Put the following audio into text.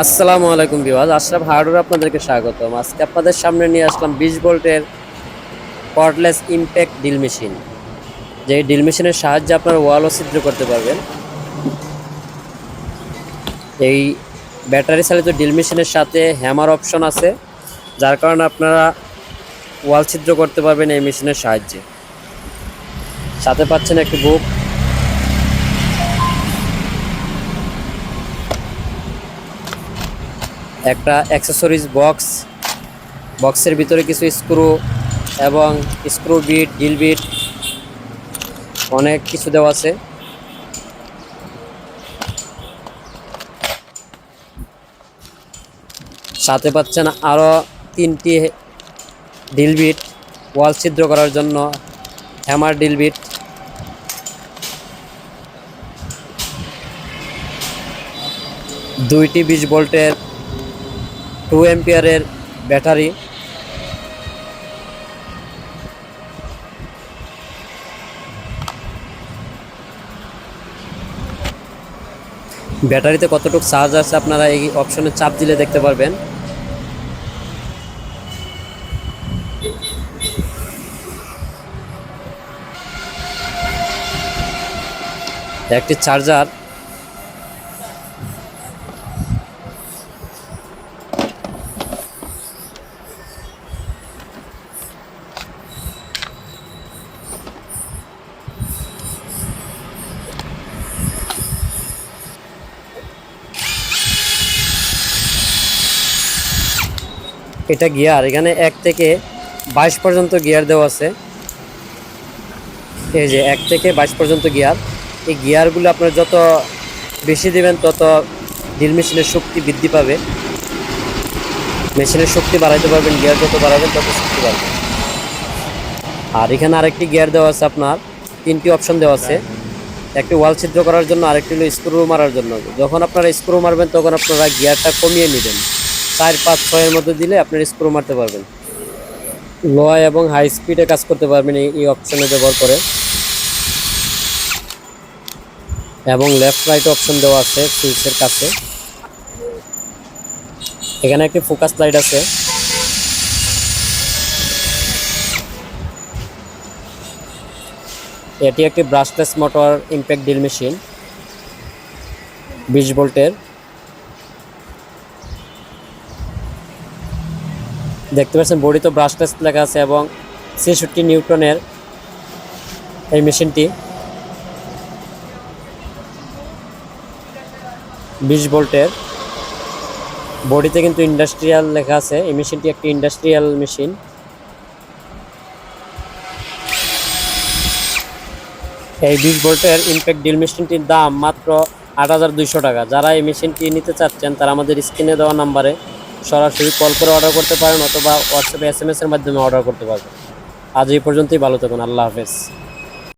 আসসালামু আলাইকুম বিওয়াজ আশরাফ হার্ডওয়ার আপনাদেরকে স্বাগতম। আজকে আপনাদের সামনে নিয়ে আসলাম বিশ ভোল্টের কর্ডলেস ইমপ্যাক্ট ডিল মেশিন যে ডিল মেশিনের সাহায্যে আপনারা ওয়ালও ছিদ্র করতে পারবেন। এই ব্যাটারি চালিত ডিল মেশিনের সাথে হ্যামার অপশন আছে, যার কারণে আপনারা ওয়াল ছিদ্র করতে পারবেন এই মেশিনের সাহায্যে। সাথে পাচ্ছেন একটি বুক একটা অ্যাক্সেসরিজ বক্স বক্সের ভিতরে কিছু স্ক্রু এবং স্ক্রু বিট ডিল বিট অনেক কিছু দেওয়া আছে। সাথে পাচ্ছেন আরও তিনটি ডিল বিট ওয়াল ছিদ্র করার জন্য হ্যামার ডিল বিট দুইটি বিশ ভোল্টের টু এম্পিয়ারের ব্যাটারি। ব্যাটারিতে কতটুকু চার্জ আছে আপনারা এই অপশনে চাপ দিলে দেখতে পারবেন। একটি চার্জার এটা গিয়ার, এখানে এক থেকে বাইশ পর্যন্ত গিয়ার দেওয়া আছে। এই যে এক থেকে বাইশ পর্যন্ত গিয়ার। এই গিয়ারগুলো আপনার যত বেশি দেবেন, তত ড্রিল মেশিনের শক্তি বৃদ্ধি পাবে। মেশিনের শক্তি বাড়াইতে পারবেন, গিয়ার যত বাড়াবেন, তত শক্তি বাড়বে। আর এখানে আরেকটি গিয়ার দেওয়া আছে আপনার, তিনটি অপশন দেওয়া আছে। একটি ওয়াল ছিদ্র করার জন্য, আরেকটি হলো স্ক্রু মারার জন্য। যখন আপনারা স্ক্রু মারবেন, তখন আপনারা গিয়ারটা কমিয়ে নেবেন। চার, পাঁচ, ছয়ের মধ্যে দিলে আপনার স্ক্রু মারতে পারবেন। লো এবং হাই স্পিডে কাজ করতে পারবেন এই অপশনে ব্যবহার করে। এবং লেফট রাইট অপশন দেওয়া আছে সুইচের কাছে। এখানে একটি ফোকাস লাইট আছে। এটি একটি brushless motor impact drill machine বিশ ভোল্টের। দেখতে পাচ্ছেন, বডি তো ব্রাশলেস লেখা আছে এবং ছেষট্টি নিউটনের এই মেশিনটি। বিশ ভোল্টের। বডিতে কিন্তু ইন্ডাস্ট্রিয়াল লেখা আছে, এই মেশিনটি একটি ইন্ডাস্ট্রিয়াল মেশিন এই বিশ ভোল্টের ইম্প্যাক্ট ডিল মেশিনটির দাম মাত্র আট হাজার দুইশো টাকা। যারা এই মেশিনটি নিতে চাচ্ছেন, তারা আমাদের স্ক্রিনে দেওয়া নাম্বারে সরাসরি কল করে অর্ডার করতে পারেন অথবা হোয়াটসঅ্যাপে এস এম এর মাধ্যমে অর্ডার করতে পারবেন। আজ এই পর্যন্তই, ভালো থাকুন, আল্লাহ হাফেজ।